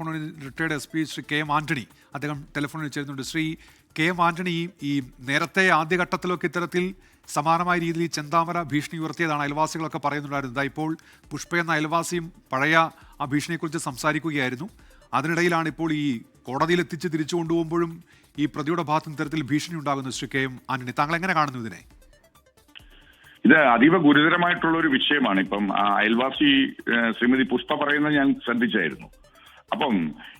ടെലിഫോണിൽ retired S P Shri K M Antony. അദ്ദേഹം ടെലിഫോണിൽ ചേരുന്നുണ്ട്. ശ്രീ കെ എം ആന്റണി ഈ നേരത്തെ ആദ്യഘട്ടത്തിലൊക്കെ ഇത്തരത്തിൽ സമാനമായ രീതിയിൽ ചെന്താമര ഭീഷണി ഉയർത്തിയതാണ്. അയൽവാസികളൊക്കെ പറയുന്നുണ്ടായിരുന്നത് ഇപ്പോൾ പുഷ്പ എന്ന അയൽവാസിയും പഴയ ആ ഭീഷണിയെക്കുറിച്ച് സംസാരിക്കുകയായിരുന്നു. അതിനിടയിലാണ് ഇപ്പോൾ ഈ കോടതിയിൽ എത്തിച്ച് തിരിച്ചു കൊണ്ടുപോകുമ്പോഴും ഈ പ്രതിയുടെ ഭാഗത്ത് ഇത്തരത്തിൽ ഭീഷണി ഉണ്ടാകുന്നു ശ്രീ കെ എം ആന്റണി. താങ്കൾ എങ്ങനെ കാണുന്നു ഇതിനെ? ഇത് അതീവ ഗുരുതരമായിട്ടുള്ള ഒരു വിഷയമാണ്. ഇപ്പം അയൽവാസി ശ്രീമതി പുഷ്പ പറയുന്നത് ഞാൻ ശ്രദ്ധിച്ചായിരുന്നു. അപ്പം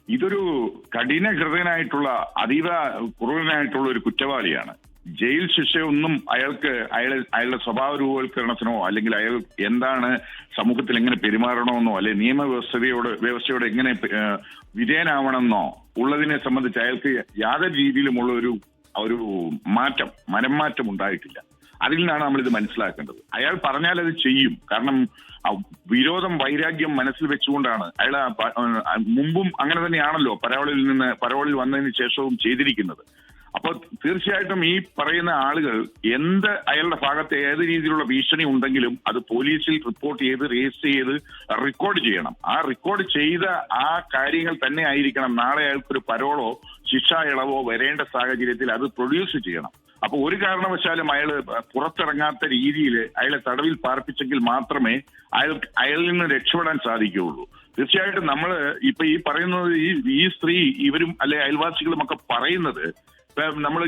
ഇതൊരു കഠിന ഹൃദയനായിട്ടുള്ള അതീവ ക്രൂരനായിട്ടുള്ള ഒരു കുറ്റവാളിയാണ്. ജയിൽ ശിക്ഷയൊന്നും അയാൾക്ക് അയാളെ അയാളുടെ സ്വഭാവ രൂപവൽക്കരണത്തിനോ അല്ലെങ്കിൽ അയാൾ എന്താണ് സമൂഹത്തിൽ എങ്ങനെ പെരുമാറണമെന്നോ അല്ലെ നിയമവ്യവസ്ഥയോട് വ്യവസ്ഥയോട് എങ്ങനെ വിധേയനാവണമെന്നോ ഉള്ളതിനെ സംബന്ധിച്ച് അയാൾക്ക് യാതൊരു രീതിയിലുമുള്ള ഒരു ഒരു മാറ്റം മനംമാറ്റം ഉണ്ടായിട്ടില്ല അതിൽ നിന്നാണ് നമ്മൾ ഇത് മനസ്സിലാക്കേണ്ടത്. അയാൾ പറഞ്ഞാൽ അത് ചെയ്യും. കാരണം വിരോധം വൈരാഗ്യം മനസ്സിൽ വെച്ചുകൊണ്ടാണ്. അയാൾ മുമ്പും അങ്ങനെ തന്നെയാണല്ലോ പരോളിൽ നിന്ന് പരോളിൽ വന്നതിന് ശേഷവും ചെയ്തിരിക്കുന്നത്. അപ്പോൾ തീർച്ചയായിട്ടും ഈ പറയുന്ന ആളുകൾ എന്ത് അയാളുടെ ഭാഗത്ത് ഏത് രീതിയിലുള്ള ഭീഷണി ഉണ്ടെങ്കിലും അത് പോലീസിൽ റിപ്പോർട്ട് ചെയ്ത് രജിസ്റ്റർ ചെയ്ത് റെക്കോർഡ് ചെയ്യണം. ആ റെക്കോർഡ് ചെയ്ത ആ കാര്യങ്ങൾ തന്നെ ആയിരിക്കണം. നാളെ അയാൾക്കൊരു പരോളോ ശിക്ഷാ ഇളവോ വരേണ്ട സാഹചര്യത്തിൽ അത് പ്രൊഡ്യൂസ് ചെയ്യണം. അപ്പൊ ഒരു കാരണവശാലും അയാൾ പുറത്തിറങ്ങാത്ത രീതിയിൽ അയാളെ തടവിൽ പാർപ്പിച്ചെങ്കിൽ മാത്രമേ അയാൾ അയാളിൽ നിന്ന് രക്ഷപ്പെടാൻ സാധിക്കുകയുള്ളൂ. തീർച്ചയായിട്ടും നമ്മൾ ഇപ്പൊ ഈ പറയുന്നത് ഈ ഈ സ്ത്രീ ഇവരും അല്ലെ അയൽവാസികളും ഒക്കെ പറയുന്നത് നമ്മൾ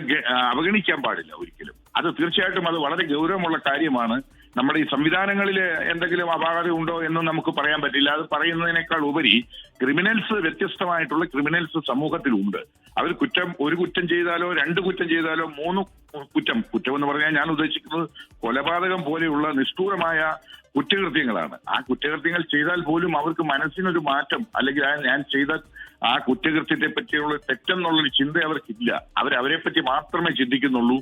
അവഗണിക്കാൻ പാടില്ല ഒരിക്കലും. അത് തീർച്ചയായിട്ടും അത് വളരെ ഗൗരവമുള്ള കാര്യമാണ്. നമ്മുടെ ഈ സംവിധാനങ്ങളിൽ എന്തെങ്കിലും അപാകത ഉണ്ടോ എന്ന് നമുക്ക് പറയാൻ പറ്റില്ല. അത് പറയുന്നതിനേക്കാൾ ഉപരി ക്രിമിനൽസ് വ്യത്യസ്തമായിട്ടുള്ള ക്രിമിനൽസ് സമൂഹത്തിലുണ്ട്. അവർ കുറ്റം ഒരു കുറ്റം ചെയ്താലോ രണ്ട് കുറ്റം ചെയ്താലോ മൂന്ന് കുറ്റം. കുറ്റം എന്ന് പറഞ്ഞാൽ ഞാൻ ഉദ്ദേശിക്കുന്നത് കൊലപാതകം പോലെയുള്ള നിഷ്ഠൂരമായ കുറ്റകൃത്യങ്ങളാണ്. ആ കുറ്റകൃത്യങ്ങൾ ചെയ്താൽ പോലും അവർക്ക് മനസ്സിനൊരു മാറ്റം അല്ലെങ്കിൽ ഞാൻ ചെയ്ത ആ കുറ്റകൃത്യത്തെ പറ്റിയുള്ള തെറ്റെന്നുള്ളൊരു ചിന്ത അവർക്കില്ല. അവർ അവരെ പറ്റി മാത്രമേ ചിന്തിക്കുന്നുള്ളൂ.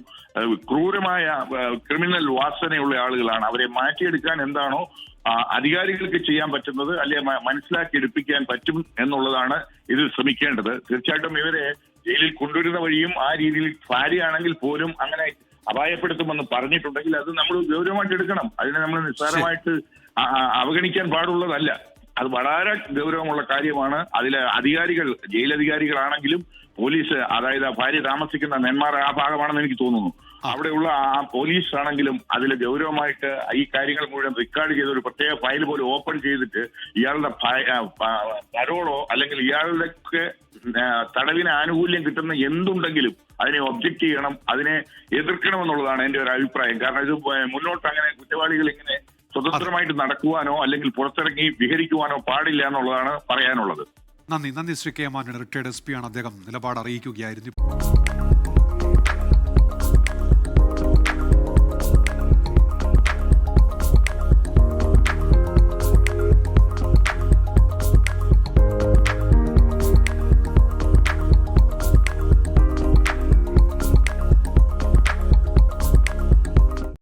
ക്രൂരമായ ക്രിമിനൽ വാസനയുള്ള ആളുകളാണ്. അവരെ മാറ്റിയെടുക്കാൻ എന്താണോ അധികാരികൾക്ക് ചെയ്യാൻ പറ്റുന്നത് അല്ലെ മനസ്സിലാക്കി എടുപ്പിക്കാൻ പറ്റും എന്നുള്ളതാണ് ഇതിൽ ശ്രമിക്കേണ്ടത്. തീർച്ചയായിട്ടും ഇവരെ ജയിലിൽ കൊണ്ടുവരുന്ന വഴിയും ആ രീതിയിൽ ഭാര്യയാണെങ്കിൽ പോലും അങ്ങനെ അപായപ്പെടുത്തുമെന്ന് പറഞ്ഞിട്ടുണ്ടെങ്കിൽ അത് നമ്മൾ ഗൗരവമായിട്ട് എടുക്കണം. അതിനെ നമ്മൾ നിസ്സാരമായിട്ട് അവഗണിക്കാൻ പാടുള്ളതല്ല. അത് വളരെ ഗൗരവമുള്ള കാര്യമാണ്. അതിലെ അധികാരികൾ ജയിലധികാരികളാണെങ്കിലും പോലീസ് അതായത് ആ ഭാര്യ താമസിക്കുന്ന നെന്മാർ ആ ഭാഗമാണെന്ന് എനിക്ക് തോന്നുന്നു. അവിടെയുള്ള ആ പോലീസ് ആണെങ്കിലും അതിൽ ഗൗരവമായിട്ട് ഈ കാര്യങ്ങൾ മുഴുവൻ റെക്കോർഡ് ചെയ്ത് ഒരു പ്രത്യേക ഫയൽ പോലെ ഓപ്പൺ ചെയ്തിട്ട് ഇയാളുടെ പരോളോ അല്ലെങ്കിൽ ഇയാളുടെ തടവിന് ആനുകൂല്യം കിട്ടുന്ന എന്തുണ്ടെങ്കിലും അതിനെ ഒബ്ജക്ട് ചെയ്യണം അതിനെ എതിർക്കണമെന്നുള്ളതാണ് എന്റെ ഒരു അഭിപ്രായം. കാരണം ഇത് മുന്നോട്ട് അങ്ങനെ കുറ്റവാളികൾ ഇങ്ങനെ സ്വതന്ത്രമായിട്ട് നടക്കുവാനോ അല്ലെങ്കിൽ പുറത്തിറങ്ങി വിഹരിക്കുവാനോ പാടില്ല എന്നുള്ളതാണ് പറയാനുള്ളത്. നന്ദി. നന്ദി Shri K M retired S P ആണ് അദ്ദേഹം. നിലപാട് അറിയിക്കുകയായിരുന്നു.